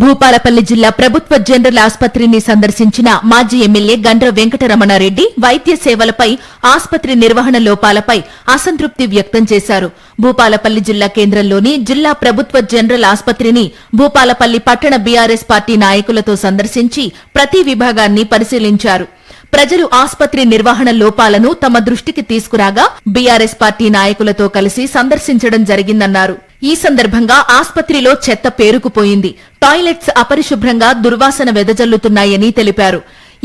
భూపాలపల్లి జిల్లా ప్రభుత్వ జనరల్ ఆసుపత్రిని సందర్శించిన మాజీ ఎమ్మెల్యే గండ్ర వెంకటరమణారెడ్డి వైద్య సేవలపై ఆసుపత్రి నిర్వహణ లోపాలపై అసంతృప్తి వ్యక్తం చేశారు. భూపాలపల్లి జిల్లా కేంద్రంలోని జిల్లా ప్రభుత్వ జనరల్ ఆసుపత్రిని భూపాలపల్లి పట్టణ బీఆర్ఎస్ పార్టీ నాయకులతో సందర్శించి ప్రతి విభాగాన్ని పరిశీలించారు. ప్రజలు ఆసుపత్రి నిర్వహణ లోపాలను తమ దృష్టికి తీసుకురాగా బీఆర్ఎస్ పార్టీ నాయకులతో కలిసి సందర్శించడం జరిగిందన్నారు. ఈ సందర్భంగా ఆసుపత్రిలో చెత్త పేరుకుపోయింది. టాయిలెట్స్ అపరిశుభ్రంగా దుర్వాసన వెదజల్లుతున్నాయని తెలిపారు.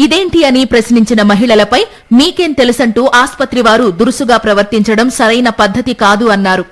ఇదేంటి అని ప్రశ్నించిన మహిళలపై మీకేం తెలుసంటూ ఆసుపత్రి వారు దురుసుగా ప్రవర్తించడం సరైన పద్ధతి కాదు అన్నారు.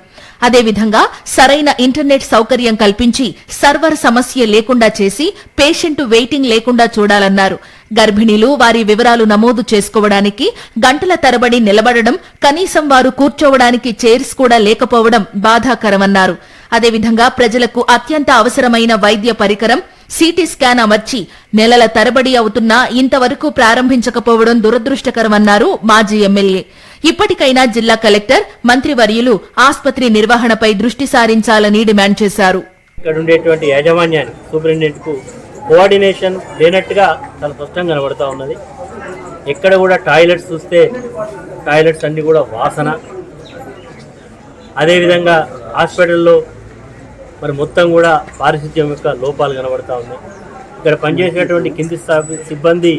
అదేవిధంగా సరైన ఇంటర్నెట్ సౌకర్యం కల్పించి సర్వర్ సమస్య లేకుండా చేసి పేషెంట్ వెయిటింగ్ లేకుండా చూడాలన్నారు. గర్భిణీలు వారి వివరాలు నమోదు చేసుకోవడానికి గంటల తరబడి నిలబడడం కనీసం వారు కూర్చోవడానికి చైర్స్ కూడా లేకపోవడం బాధాకరమన్నారు. అదేవిధంగా ప్రజలకు అత్యంత అవసరమైన వైద్య పరికరం సిటీ స్కాన్ అమర్చి నెలల తరబడి అవుతున్నా ఇంతవరకు ప్రారంభించకపోవడం దురదృష్టకరమన్నారు మాజీ ఎమ్మెల్యే. ఇప్పటికైనా జిల్లా కలెక్టర్ మంత్రివర్యులు ఆసుపత్రి నిర్వహణపై దృష్టి సారించాలని డిమాండ్ చేశారు. ఇక్కడ ఉండేటువంటి కోఆర్డినేషన్ లేనట్టుగా చాలా స్పష్టంగా కనబడతా ఉన్నది. ఎక్కడ కూడా టాయిలెట్స్ చూస్తే టాయిలెట్స్ అన్నీ కూడా వాసన. అదేవిధంగా హాస్పిటల్లో మరి మొత్తం కూడా పారిశుద్ధ్యం యొక్క లోపాలు కనబడతా ఉన్నాయి. ఇక్కడ పనిచేసేటువంటి కింది సిబ్బంది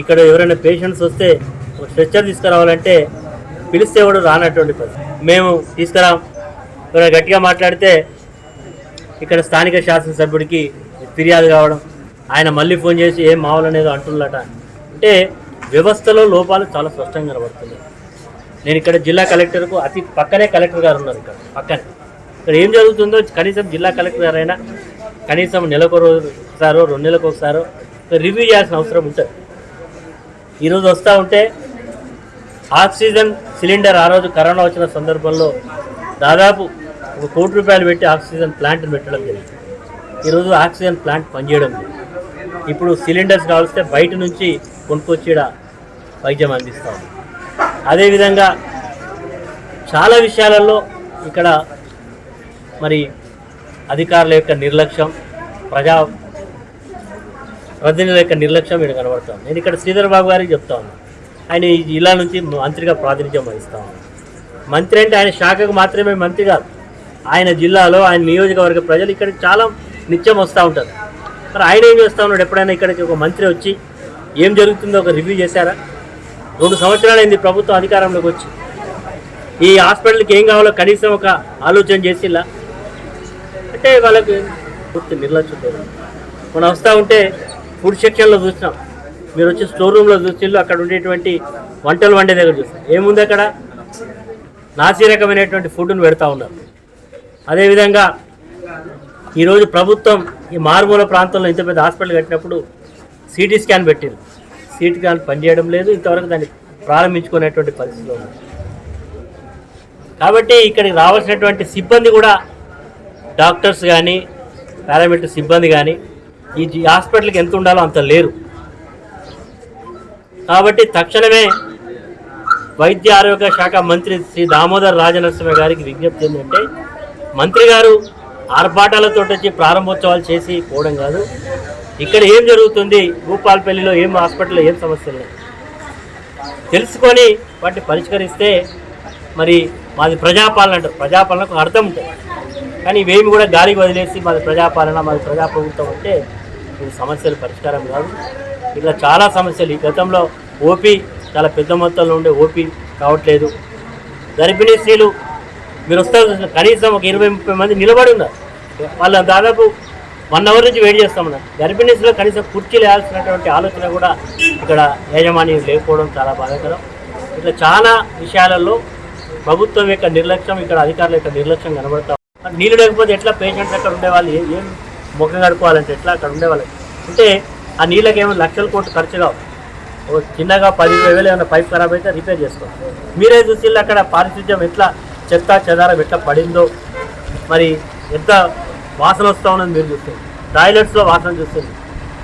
ఇక్కడ ఎవరైనా పేషెంట్స్ వస్తే ఒక స్ట్రెచ్చర్ తీసుకురావాలంటే పిలిస్తే కూడా రానటువంటి పరిస్థితి. మేము తీసుకురాం. ఎవరైనా గట్టిగా మాట్లాడితే ఇక్కడ స్థానిక శాసనసభ్యుడికి ఫిర్యాదు కావడం ఆయన మళ్ళీ ఫోన్ చేసి ఏం మావాలనేదో అంటున్నట. అంటే వ్యవస్థలో లోపాలు చాలా స్పష్టంగా కనబడుతున్నాయి. నేను ఇక్కడ జిల్లా కలెక్టర్కు అతి పక్కనే కలెక్టర్ గారు ఉన్నారు ఇక్కడ పక్కనే. ఇక్కడ ఏం జరుగుతుందో కనీసం జిల్లా కలెక్టర్ గారైనా కనీసం నెలకు రోజు ఒకసారో రెండు నెలలకు ఒకసారో రివ్యూ చేయాల్సిన అవసరం ఉంటుంది. ఈరోజు వస్తూ ఉంటే ఆక్సిజన్ సిలిండర్ ఆ రోజు కరోనా వచ్చిన సందర్భంలో దాదాపు ఒక కోటి రూపాయలు పెట్టి ఆక్సిజన్ ప్లాంట్ని పెట్టడం జరిగింది. ఈరోజు ఆక్సిజన్ ప్లాంట్ పనిచేయడం. లేదు ఇప్పుడు సిలిండర్స్ కావలిస్తే బయట నుంచి కొనుక్కొచ్చి వైద్యం అందిస్తాం. అదేవిధంగా చాలా విషయాలలో ఇక్కడ మరి అధికారుల యొక్క నిర్లక్ష్యం ప్రజా ప్రతినిధుల యొక్క నిర్లక్ష్యం ఇక్కడ కనబడుతుంది. నేను ఇక్కడ శ్రీధర్ బాబు గారికి చెప్తా ఉన్నాను ఆయన ఈ జిల్లా నుంచి మంత్రిగా ప్రాతినిధ్యం వహిస్తా ఉన్నాను మంత్రి అంటే ఆయన శాఖకు మాత్రమే మంత్రి కాదు. ఆయన జిల్లాలో ఆయన నియోజకవర్గ ప్రజలు ఇక్కడ చాలా నిత్యం వస్తూ ఉంటుంది. మరి ఆయన ఏం చేస్తూ ఉన్నాడు? ఎప్పుడైనా ఇక్కడికి ఒక మంత్రి వచ్చి ఏం జరుగుతుందో ఒక రివ్యూ చేశారా? రెండు సంవత్సరాలైంది ప్రభుత్వం అధికారంలోకి వచ్చి. ఈ హాస్పిటల్కి ఏం కావాలో కనీసం ఒక ఆలోచన చేసిలా? అంటే వాళ్ళకి పూర్తి నిర్లక్ష్యం మనం వస్తూ ఉంటే ఫుడ్ సెక్షన్లో చూసినాం. మీరు వచ్చి స్టోర్ రూమ్లో చూసిళ్ళు అక్కడ ఉండేటువంటి వంటలు వండే దగ్గర చూస్తాం ఏముంది అక్కడ? నాసి రకమైనటువంటి ఫుడ్ను పెడతా ఉన్నారు. అదేవిధంగా ఈరోజు ప్రభుత్వం ఈ మారుమూల ప్రాంతంలో ఇంత పెద్ద హాస్పిటల్ కట్టినప్పుడు సిటీ స్కాన్ పెట్టారు. సిటీ స్కాన్ పనిచేయడం లేదు ఇంతవరకు దాన్ని ప్రారంభించుకునేటువంటి పరిస్థితిలో ఉంది. కాబట్టి ఇక్కడికి రావాల్సినటువంటి సిబ్బంది కూడా డాక్టర్స్ కానీ పారామెడికల్ సిబ్బంది కానీ ఈ హాస్పిటల్కి ఎంత ఉండాలో అంత లేరు. కాబట్టి తక్షణమే వైద్య ఆరోగ్య శాఖ మంత్రి శ్రీ దామోదర్ రాజనరసింహ గారికి విజ్ఞప్తి ఏంటంటే మంత్రి గారు ఆర్భాటాలతో వచ్చి ప్రారంభోత్సవాలు చేసి పోవడం కాదు. ఇక్కడ ఏం జరుగుతుంది? భూపాలపల్లిలో ఏం హాస్పిటల్లో ఏం సమస్యలు ఉన్నాయి? తెలుసుకొని వాటిని పరిష్కరిస్తే మరి మాది ప్రజాపాలన అంటారు. ప్రజాపాలనకు అర్థం ఉంటుంది. కానీ ఇవేమి కూడా గాలికి వదిలేసి మాది ప్రజాపాలన మాది ప్రజాప్రభుత్వం అంటే ఇది సమస్యలు పరిష్కారం కాదు. ఇట్లా చాలా సమస్యలు. ఈ గతంలో ఓపీ చాలా పెద్ద మొత్తంలో ఉండే ఓపీ కావట్లేదు. గర్భిణీ స్త్రీలు మీరు వస్తారు కనీసం ఒక ఇరవై ముప్పై మంది నిలబడి ఉన్నారు. వాళ్ళ దాదాపు వన్ అవర్ నుంచి వెయిట్ చేస్తామన్నారు గర్భిణీస్లో కనీసం కుర్చీలు వేయాల్సినటువంటి ఆలోచన కూడా ఇక్కడ యాజమాన్యం లేకపోవడం చాలా బాధాకరం. ఇట్లా చాలా విషయాలలో ప్రభుత్వం యొక్క నిర్లక్ష్యం ఇక్కడ అధికారుల యొక్క నిర్లక్ష్యం కనబడతా నీళ్ళు లేకపోతే ఎట్లా పేషెంట్స్ అక్కడ ఉండేవాళ్ళు? ఏం ముఖం కడుకోవాలంటే ఎట్లా అక్కడ ఉండేవాళ్ళు? అంటే ఆ నీళ్ళకి ఏమో లక్షల కోట్లు ఖర్చు కావు. చిన్నగా పది వేలు ఏమైనా పైప్ ఖరాబ్ అయితే రిపేర్ చేసుకోవాలి. మీరే చూసి అక్కడ పారిశుద్ధ్యం ఎట్లా చెత్త చెదారం ఎట్లా పడిందో మరి ఎంత వాసన వస్తూ ఉన్నది మీరు చూస్తుంది టాయిలెట్స్లో వాసన చూస్తుంది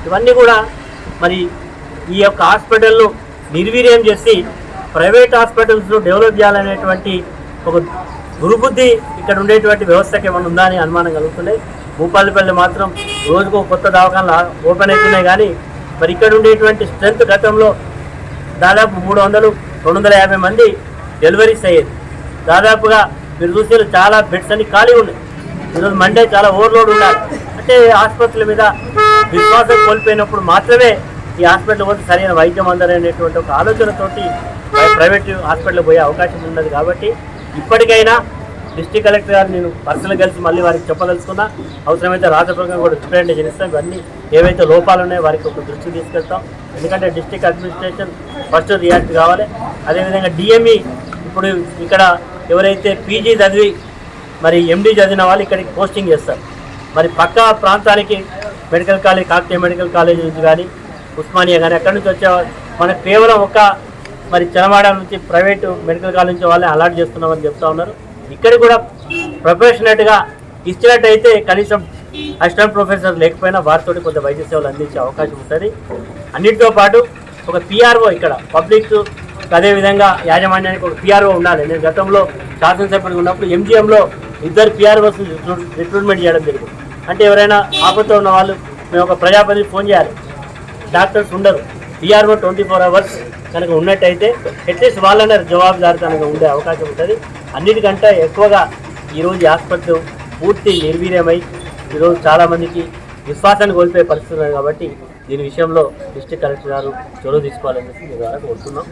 ఇవన్నీ కూడా మరి ఈ యొక్క హాస్పిటల్ను నిర్వీర్యం చేసి ప్రైవేట్ హాస్పిటల్స్ను డెవలప్ చేయాలనేటువంటి ఒక దుర్బుద్ధి ఇక్కడ ఉండేటువంటి వ్యవస్థకి ఏమైనా ఉందా అని అనుమానం కలుగుతుంది భూపాలపల్లి మాత్రం రోజుకు కొత్త దవాఖానలు ఓపెన్ అవుతున్నాయి కానీ మరి ఇక్కడ ఉండేటువంటి స్ట్రెంత్ గతంలో దాదాపు మూడు వందలు రెండు వందల యాభై మంది డెలివరీస్ అయ్యేది దాదాపుగా మీరు చూస్తే చాలా బెడ్స్ అన్ని ఖాళీ ఉన్నాయి. ఈరోజు మండే చాలా ఓవర్లోడ్ ఉన్నారు అంటే ఆసుపత్రుల మీద విశ్వాసం కోల్పోయినప్పుడు మాత్రమే ఈ హాస్పిటల్ పోతే సరైన వైద్యం అందరనేటువంటి ఒక ఆలోచనతోటి ప్రైవేట్ హాస్పిటల్ పోయే అవకాశం ఉన్నది కాబట్టి ఇప్పటికైనా డిస్ట్రిక్ట్ కలెక్టర్ గారు నేను పర్సనల్ కలిసి మళ్ళీ వారికి చెప్పదలుచుకున్నా. అవసరమైతే రాజప్రభుత్వం కూడా రిప్రజెంటేషన్ చేస్తాం. ఇవన్నీ ఏవైతే లోపాలు ఉన్నాయో వారికి ఒక దృష్టి తీసుకెళ్తాం. ఎందుకంటే డిస్ట్రిక్ట్ అడ్మినిస్ట్రేషన్ ఫస్ట్ రియాక్ట్ కావాలి. అదేవిధంగా డిఎంఈ ఇప్పుడు ఇక్కడ ఎవరైతే పీజీ చదివి మరి ఎండి చదివిన వాళ్ళు ఇక్కడికి పోస్టింగ్ చేస్తారు. మరి పక్క ప్రాంతానికి medical college Kakatiya medical college నుంచి కానీ ఉస్మానియా కానీ అక్కడి నుంచి వచ్చే మనకు కేవలం ఒక మరి చనవాడ నుంచి ప్రైవేటు మెడికల్ కాలేజ్ నుంచి వాళ్ళని అలాట్ చేస్తున్నామని చెప్తా ఉన్నారు. ఇక్కడ కూడా ప్రొఫెషనల్గా ఇచ్చినట్టయితే కనీసం అసిస్టెంట్ ప్రొఫెసర్ లేకపోయినా వారితో కొంత వైద్య సేవలు అందించే అవకాశం ఉంటుంది. అన్నిటితో పాటు ఒక పిఆర్ఓ ఇక్కడ పబ్లిక్ అదేవిధంగా యాజమాన్యానికి ఒక పిఆర్ఓ ఉండాలి. నేను గతంలో శాసనసభ్యులు ఉన్నప్పుడు ఎంజీఎంలో ఇద్దరు పిఆర్ఓస్ రిక్రూట్మెంట్ చేయడం జరిగింది. అంటే ఎవరైనా ఆపత్తో ఉన్న వాళ్ళు మేము ఒక ప్రజాపతికి ఫోన్ చేయాలి. డాక్టర్స్ ఉండరు. పిఆర్ఓ ట్వంటీ ఫోర్ అవర్స్ కనుక ఉన్నట్టయితే అట్లీస్ట్ వాళ్ళనే జవాబుదారితనంగా ఉండే అవకాశం ఉంటుంది. అన్నిటికంటే ఎక్కువగా ఈరోజు ఆసుపత్రి పూర్తి నిర్వీర్యమై ఈరోజు చాలామందికి విశ్వాసాన్ని కోల్పోయే పరిస్థితి కాబట్టి దీని విషయంలో డిస్ట్రిక్ట్ కలెక్టర్ గారు చొరవ తీసుకోవాలని చెప్పి మీ ద్వారా కోరుతున్నాం.